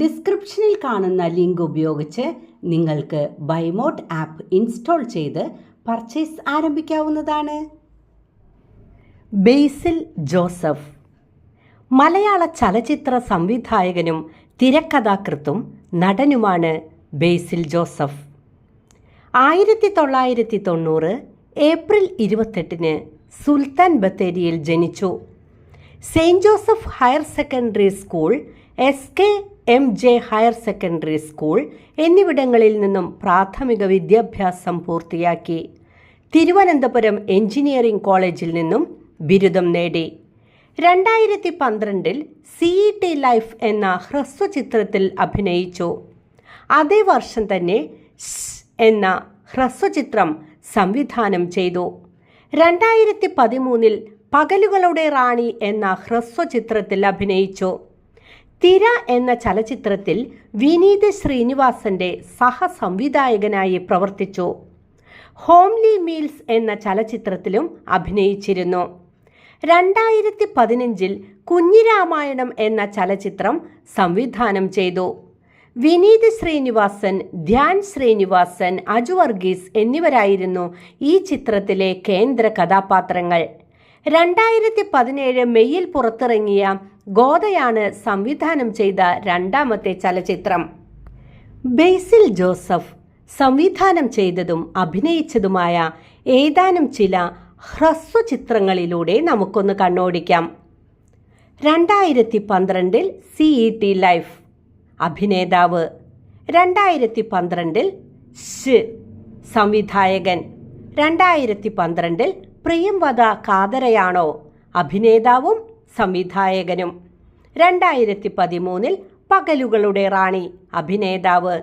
ഡിസ്ക്രിപ്ഷനിൽ കാണുന്ന ലിങ്ക് ഉപയോഗിച്ച് നിങ്ങൾക്ക് ബൈമോട്ട് ആപ്പ് ഇൻസ്റ്റാൾ ചെയ്ത് പർച്ചേസ് ആരംഭിക്കാവുന്നതാണ്. ബേസിൽ ജോസഫ്. മലയാള ചലച്ചിത്ര സംവിധായകനും തിരക്കഥാകൃത്തും നടനുമാണ് ബേസിൽ ജോസഫ്. ആയിരത്തി തൊള്ളായിരത്തി തൊണ്ണൂറ് ഏപ്രിൽ ഇരുപത്തെട്ടിന് സുൽത്താൻ ബത്തേരിയിൽ ജനിച്ചു. Saint Joseph higher secondary school S K M J higher secondary school എന്നിവിടങ്ങളിൽ നിന്നും പ്രാഥമിക വിദ്യാഭ്യാസം പൂർത്തിയാക്കി. തിരുവനന്തപുരം എഞ്ചിനീയറിംഗ് കോളേജിൽ നിന്നും ബിരുദം നേടി. രണ്ടായിരത്തി പന്ത്രണ്ടിൽ സി ഇ ടി ലൈഫ് എന്ന ഹ്രസ്വചിത്രത്തിൽ അഭിനയിച്ചു. അതേ വർഷം തന്നെ എന്ന ഹ്രസ്വചിത്രം സംവിധാനം ചെയ്തു. രണ്ടായിരത്തി പതിമൂന്നിൽ പകലുകളുടെ റാണി എന്ന ഹ്രസ്വചിത്രത്തിൽ അഭിനയിച്ചു. തിര എന്ന ചലച്ചിത്രത്തിൽ വിനീത് ശ്രീനിവാസന്റെ സഹസംവിധായകനായി പ്രവർത്തിച്ചു. ഹോംലി മീൽസ് എന്ന ചലച്ചിത്രത്തിലും അഭിനയിച്ചിരുന്നു. രണ്ടായിരത്തി പതിനഞ്ചിൽ കുഞ്ഞിരാമായണം എന്ന ചലച്ചിത്രം സംവിധാനം ചെയ്തു. വിനീത് ശ്രീനിവാസൻ ധ്യാൻ ശ്രീനിവാസൻ അജു വർഗീസ് എന്നിവരായിരുന്നു ഈ ചിത്രത്തിലെ കേന്ദ്ര കഥാപാത്രങ്ങൾ. രണ്ടായിരത്തി പതിനേഴ് മെയ്യിൽ പുറത്തിറങ്ങിയ ഗോദയാണ് സംവിധാനം ചെയ്ത രണ്ടാമത്തെ ചലച്ചിത്രം. ബേസിൽ ജോസഫ് സംവിധാനം ചെയ്തതും അഭിനയിച്ചതുമായ ഏതാനും ചില ഹ്രസ്വ ചിത്രങ്ങളിലൂടെ നമുക്കൊന്ന് കണ്ണോടിക്കാം. രണ്ടായിരത്തി പന്ത്രണ്ടിൽ സി ഇ ടി ലൈഫ്. അഭിനേതാവ്. രണ്ടായിരത്തി പന്ത്രണ്ടിൽ ഷ് സംവിധായകൻ. രണ്ടായിരത്തി പന്ത്രണ്ടിൽ പ്രിയംവദ കാതരയാണോ അഭിനേതാവും സംവിധായകനും. രണ്ടായിരത്തി പതിമൂന്നിൽ പകലുകളുടെ റാണി അഭിനേതാവ്.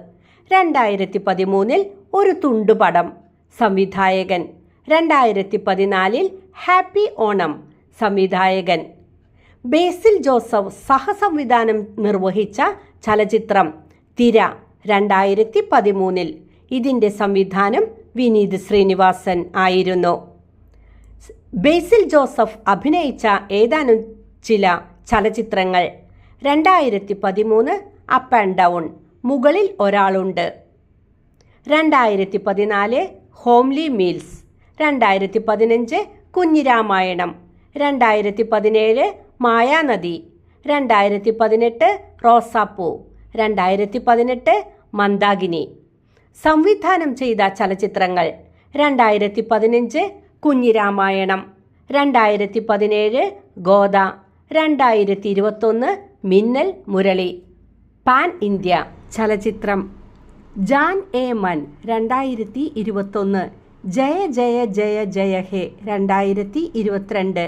രണ്ടായിരത്തി പതിമൂന്നിൽ ഒരു തുണ്ടുപടം സംവിധായകൻ. രണ്ടായിരത്തി പതിനാലിൽ ഹാപ്പി ഓണം സംവിധായകൻ. ബേസിൽ ജോസഫ് സഹസംവിധാനം നിർവഹിച്ച ചലച്ചിത്രം തിര രണ്ടായിരത്തി പതിമൂന്നിൽ ഇതിന്റെ സംവിധാനം വിനീത് ശ്രീനിവാസൻ ആയിരുന്നു. ബേസിൽ ജോസഫ് അഭിനയിച്ച ഏതാനും ചില ചലച്ചിത്രങ്ങൾ. രണ്ടായിരത്തി പതിമൂന്ന് അപ്പ് ആൻഡ് ഡൗൺ മുകളിൽ ഒരാളുണ്ട്. രണ്ടായിരത്തി പതിനാല് ഹോംലി മീൽസ്. രണ്ടായിരത്തി പതിനഞ്ച് കുഞ്ഞിരാമായണം രണ്ടായിരത്തി പതിനേഴ് മായാനദി. രണ്ടായിരത്തി പതിനെട്ട് റോസാപ്പൂ. രണ്ടായിരത്തി പതിനെട്ട് മന്ദാകിനി. സംവിധാനം ചെയ്ത ചലച്ചിത്രങ്ങൾ. രണ്ടായിരത്തി പതിനഞ്ച് കുഞ്ഞിരാമായണം രണ്ടായിരത്തി പതിനേഴ് ഗോദ. രണ്ടായിരത്തി ഇരുപത്തൊന്ന് മിന്നൽ മുരളി പാൻ ഇന്ത്യ ചലച്ചിത്രം. ജാൻ എ മൻ രണ്ടായിരത്തി ഇരുപത്തൊന്ന് ജയ ജയ ജയ ജയ ഹേ രണ്ടായിരത്തി ഇരുപത്തിരണ്ട്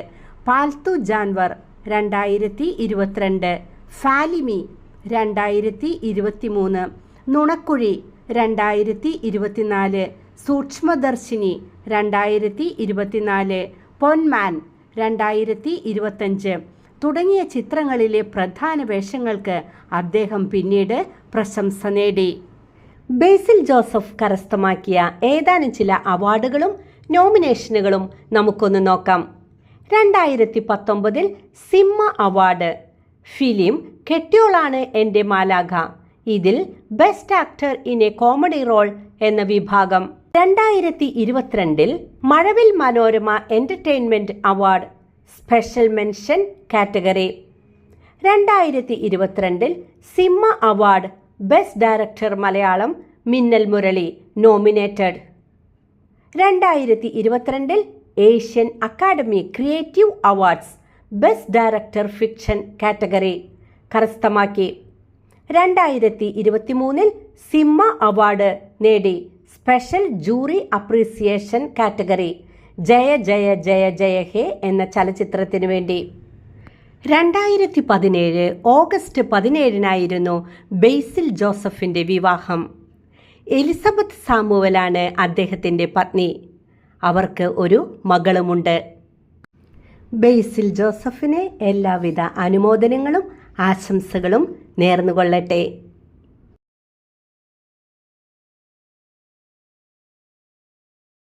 പാൽത്തു ജാൻവർ രണ്ടായിരത്തി ഇരുപത്തിരണ്ട് ഫാലിമി രണ്ടായിരത്തി ഇരുപത്തി മൂന്ന് നുണക്കുഴി രണ്ടായിരത്തി ഇരുപത്തിനാല് സൂക്ഷ്മദർശിനി രണ്ടായിരത്തി ഇരുപത്തിനാല് പൊന്മാൻ രണ്ടായിരത്തി ഇരുപത്തഞ്ച് തുടങ്ങിയ ചിത്രങ്ങളിലെ പ്രധാന വേഷങ്ങൾക്ക് അദ്ദേഹം പിന്നീട് പ്രശംസ നേടി. ബേസിൽ ജോസഫ് കരസ്ഥമാക്കിയ ഏതാനും ചില അവാർഡുകളും നോമിനേഷനുകളും നമുക്കൊന്ന് നോക്കാം. രണ്ടായിരത്തി പത്തൊമ്പതിൽ സിമ്മ അവാർഡ്. ഫിലിം കെട്ടിയോളാണ് എന്റെ മാലാഖ. ഇതിൽ best actor in a comedy role എന്ന വിഭാഗം. രണ്ടായിരത്തി ഇരുപത്തിരണ്ടിൽ Mazhavil Manorama entertainment award. Special mention category. രണ്ടായിരത്തി ഇരുപത്തിരണ്ടിൽ SIIMA award best director Malayalam Minnal Murali nominated. രണ്ടായിരത്തി ഇരുപത്തിരണ്ടിൽ Asian academy creative awards best director fiction category കരസ്ഥമാക്കി. രണ്ടായിരത്തി ഇരുപത്തിമൂന്നിൽ സിമ്മ അവാർഡ് നേടി special jury appreciation category Jaya Jaya Jaya Jaya Hey എന്ന ചലച്ചിത്രത്തിനു വേണ്ടി. രണ്ടായിരത്തി പതിനേഴ് ഓഗസ്റ്റ് പതിനേഴിനായിരുന്നു ബെയ്സിൽ ജോസഫിന്റെ വിവാഹം. എലിസബത്ത് സാമുവലാണ് അദ്ദേഹത്തിന്റെ പത്നി. അവർക്ക് ഒരു മകളുമുണ്ട്. ബെയ്സിൽ ജോസഫിന് എല്ലാവിധ അനുമോദനങ്ങളും ആശംസകളും നേർന്നുകൊള്ളട്ടെ.